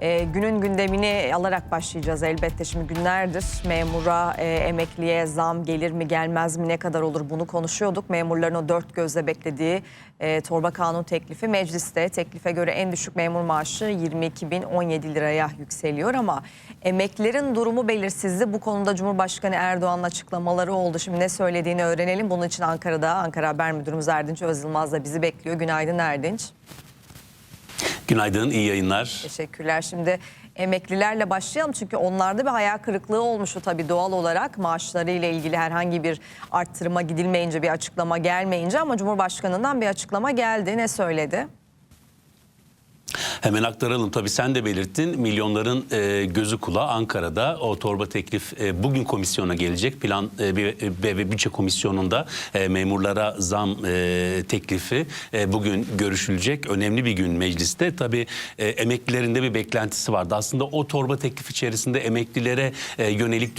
Ee, günün gündemini alarak başlayacağız elbette. Şimdi günlerdir memura, e, emekliye zam gelir mi gelmez mi ne kadar olur bunu konuşuyorduk. Memurların o dört gözle beklediği e, torba kanun teklifi mecliste. Teklife göre en düşük memur maaşı 22.017 liraya yükseliyor ama emeklilerin durumu belirsizdi. Bu konuda Cumhurbaşkanı Erdoğan'ın açıklamaları oldu. Şimdi ne söylediğini öğrenelim. Bunun için Ankara'da Ankara Haber Müdürümüz Erdinç Özılmaz da bizi bekliyor. Günaydın Erdinç. Günaydın, iyi yayınlar. Teşekkürler. Şimdi emeklilerle başlayalım çünkü onlarda bir hayal kırıklığı olmuştu tabii doğal olarak maaşları ile ilgili herhangi bir arttırıma gidilmeyince bir açıklama gelmeyince ama Cumhurbaşkanı'ndan bir açıklama geldi. Ne söyledi? Hemen aktaralım. Tabii sen de belirttin. Milyonların e, gözü kulağı Ankara'da. O torba teklif e, bugün komisyona gelecek. Plan e, ve bütçe komisyonunda e, memurlara zam e, teklifi e, bugün görüşülecek. Önemli bir gün mecliste. Tabii e, emeklilerin de bir beklentisi vardı. Aslında o torba teklif içerisinde emeklilere e, yönelik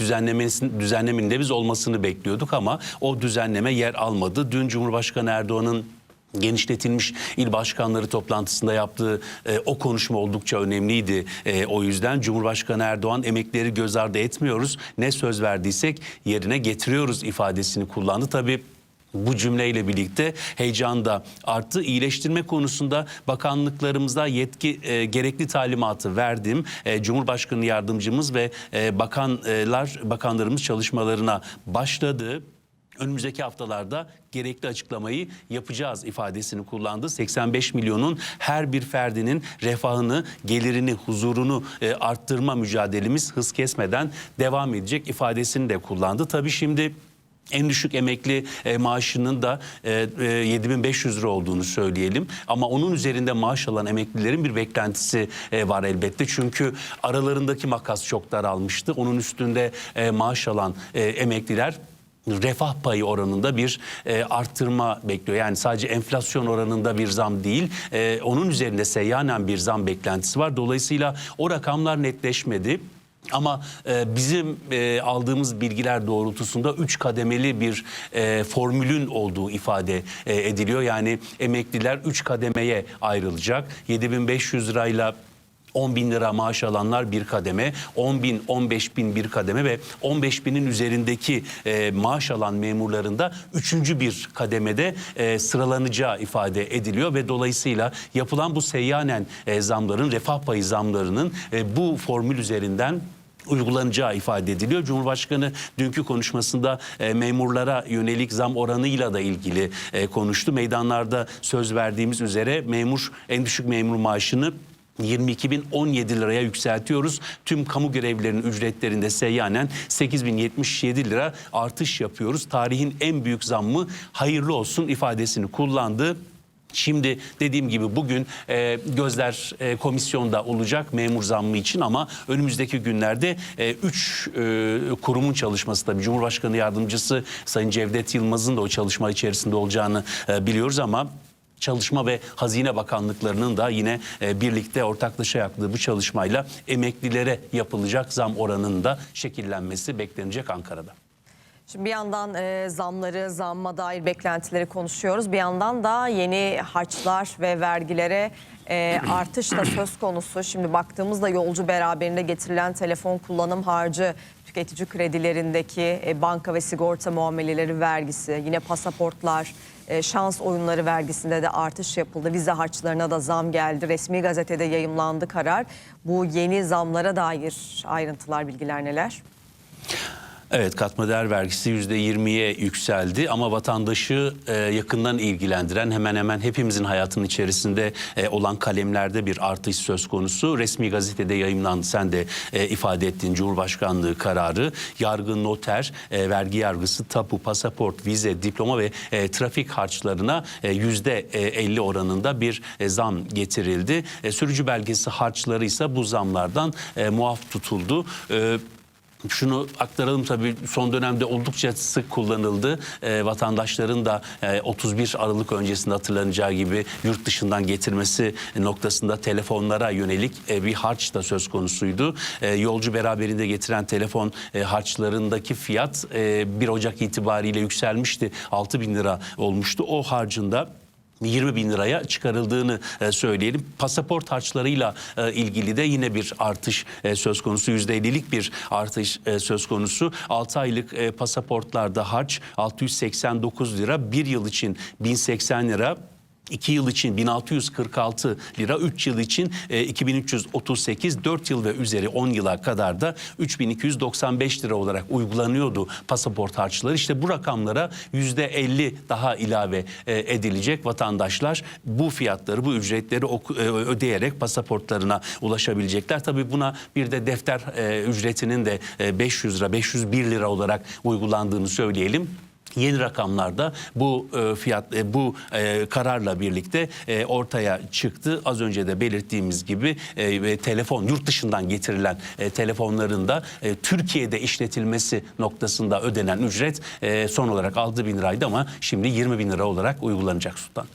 düzenlemenin de biz olmasını bekliyorduk ama o düzenleme yer almadı. Dün Cumhurbaşkanı Erdoğan'ın genişletilmiş il başkanları toplantısında yaptığı e, o konuşma oldukça önemliydi. E, o yüzden Cumhurbaşkanı Erdoğan emekleri göz ardı etmiyoruz. Ne söz verdiysek yerine getiriyoruz ifadesini kullandı. Tabii bu cümleyle birlikte heyecan da arttı. İyileştirme konusunda bakanlıklarımıza yetki e, gerekli talimatı verdim. E, Cumhurbaşkanı yardımcımız ve e, bakanlar bakanlarımız çalışmalarına başladı önümüzdeki haftalarda gerekli açıklamayı yapacağız ifadesini kullandı. 85 milyonun her bir ferdinin refahını, gelirini, huzurunu e, arttırma mücadelemiz hız kesmeden devam edecek ifadesini de kullandı. Tabii şimdi en düşük emekli e, maaşının da e, e, 7500 lira olduğunu söyleyelim. Ama onun üzerinde maaş alan emeklilerin bir beklentisi e, var elbette. Çünkü aralarındaki makas çok daralmıştı. Onun üstünde e, maaş alan e, emekliler refah payı oranında bir e, arttırma bekliyor. Yani sadece enflasyon oranında bir zam değil, e, onun üzerinde seyyanen bir zam beklentisi var. Dolayısıyla o rakamlar netleşmedi. Ama e, bizim e, aldığımız bilgiler doğrultusunda üç kademeli bir e, formülün olduğu ifade e, ediliyor. Yani emekliler üç kademeye ayrılacak. 7500 lirayla 10 bin lira maaş alanlar bir kademe, 10 bin, 15 bin bir kademe ve 15 binin üzerindeki e, maaş alan memurların da üçüncü bir kademede e, sıralanacağı ifade ediliyor ve dolayısıyla yapılan bu seyyanen e, zamların, refah payı zamlarının e, bu formül üzerinden uygulanacağı ifade ediliyor. Cumhurbaşkanı dünkü konuşmasında e, memurlara yönelik zam oranıyla da ilgili e, konuştu. Meydanlarda söz verdiğimiz üzere memur en düşük memur maaşını 22.017 liraya yükseltiyoruz. Tüm kamu görevlilerinin ücretlerinde seyyanen 8.077 lira artış yapıyoruz. Tarihin en büyük zammı hayırlı olsun ifadesini kullandı. Şimdi dediğim gibi bugün e, gözler e, komisyonda olacak memur zammı için ama önümüzdeki günlerde 3 e, kurumun çalışması tabii Cumhurbaşkanı Yardımcısı Sayın Cevdet Yılmaz'ın da o çalışma içerisinde olacağını e, biliyoruz ama Çalışma ve Hazine Bakanlıklarının da yine e, birlikte ortaklaşa yaptığı bu çalışmayla emeklilere yapılacak zam oranının da şekillenmesi beklenecek Ankara'da. Şimdi bir yandan e, zamları, zamma dair beklentileri konuşuyoruz. Bir yandan da yeni harçlar ve vergilere e, artış da söz konusu. Şimdi baktığımızda yolcu beraberinde getirilen telefon kullanım harcı, tüketici kredilerindeki e, banka ve sigorta muameleleri vergisi, yine pasaportlar, e, şans oyunları vergisinde de artış yapıldı. Vize harçlarına da zam geldi. Resmi gazetede yayımlandı karar. Bu yeni zamlara dair ayrıntılar, bilgiler neler? Evet katma değer vergisi %20'ye yükseldi ama vatandaşı e, yakından ilgilendiren hemen hemen hepimizin hayatının içerisinde e, olan kalemlerde bir artış söz konusu. Resmi gazetede yayımlandı sen de e, ifade ettiğin Cumhurbaşkanlığı kararı. Yargı, noter, e, vergi yargısı, tapu, pasaport, vize, diploma ve e, trafik harçlarına e, %50 oranında bir e, zam getirildi. E, sürücü belgesi harçları ise bu zamlardan e, muaf tutuldu. E, şunu aktaralım tabii son dönemde oldukça sık kullanıldı. E, vatandaşların da e, 31 Aralık öncesinde hatırlanacağı gibi yurt dışından getirmesi noktasında telefonlara yönelik e, bir harç da söz konusuydu. E, yolcu beraberinde getiren telefon e, harçlarındaki fiyat e, 1 Ocak itibariyle yükselmişti. 6 bin lira olmuştu. O harcında 20 bin liraya çıkarıldığını e, söyleyelim. Pasaport harçlarıyla e, ilgili de yine bir artış e, söz konusu. %50'lik bir artış söz konusu. 6 aylık pasaportlarda harç 689 lira, 1 yıl için 1080 lira. 2 yıl için 1646 lira, 3 yıl için e, 2338, 4 yıl ve üzeri 10 yıla kadar da 3295 lira olarak uygulanıyordu pasaport harçları. İşte bu rakamlara %50 daha ilave e, edilecek vatandaşlar bu fiyatları, bu ücretleri e, ödeyerek pasaportlarına ulaşabilecekler. Tabii buna bir de defter e, ücretinin de e, 500 lira, 501 lira olarak uygulandığını söyleyelim. Yeni rakamlarda bu e, fiyat e, bu e, kararla birlikte ortaya çıktı. Az önce de belirttiğimiz gibi e, telefon yurt dışından getirilen e, telefonların da Türkiye'de işletilmesi noktasında ödenen ücret son olarak 6 bin liraydı ama şimdi 20 bin lira olarak uygulanacak Sultan.